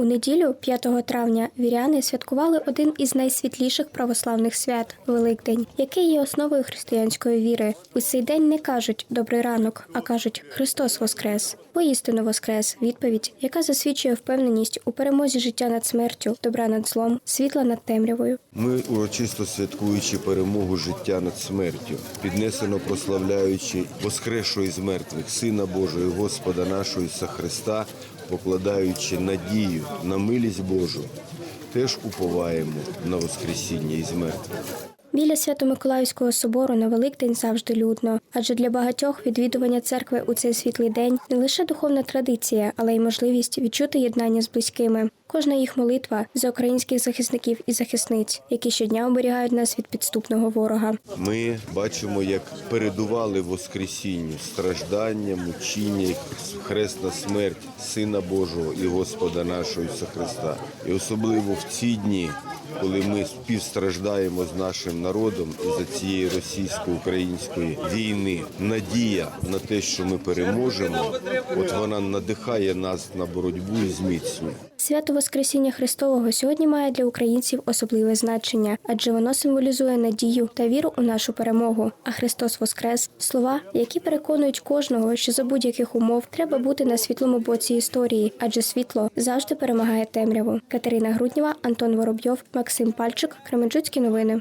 У неділю, 5 травня, віряни святкували один із найсвітліших православних свят Великдень, який є основою християнської віри. У цей день не кажуть добрий ранок, а кажуть Христос Воскрес. Воістину Воскрес відповідь, яка засвідчує впевненість у перемозі життя над смертю, добра над злом, світла над темрявою. Ми, урочисто святкуючи перемогу життя над смертю, піднесено прославляючи воскресшого із мертвих Сина Божого, Господа нашого Ісуса Христа, покладаючи надію на милість Божу, теж уповаємо на Воскресіння із мертвих. Біля Свято-Миколаївського собору на Великдень завжди людно, адже для багатьох відвідування церкви у цей світлий день не лише духовна традиція, але й можливість відчути єднання з близькими. Кожна їх молитва за українських захисників і захисниць, які щодня оберігають нас від підступного ворога. Ми бачимо, як передували Воскресінню, страждання, мучіння, хресна смерть Сина Божого і Господа нашого Ісуса Христа. І особливо в ці дні, коли ми співстраждаємо з нашим народом із-за цієї російсько-української війни, надія на те, що ми переможемо, от вона надихає нас на боротьбу і зміцнює. Свято Воскресіння Христового сьогодні має для українців особливе значення, адже воно символізує надію та віру у нашу перемогу. А Христос Воскрес слова, які переконують кожного, що за будь-яких умов треба бути на світлому боці історії, адже світло завжди перемагає темряву. Катерина Груднєва, Антон Воробйов, Максим Пальчик, Кременчуцькі новини.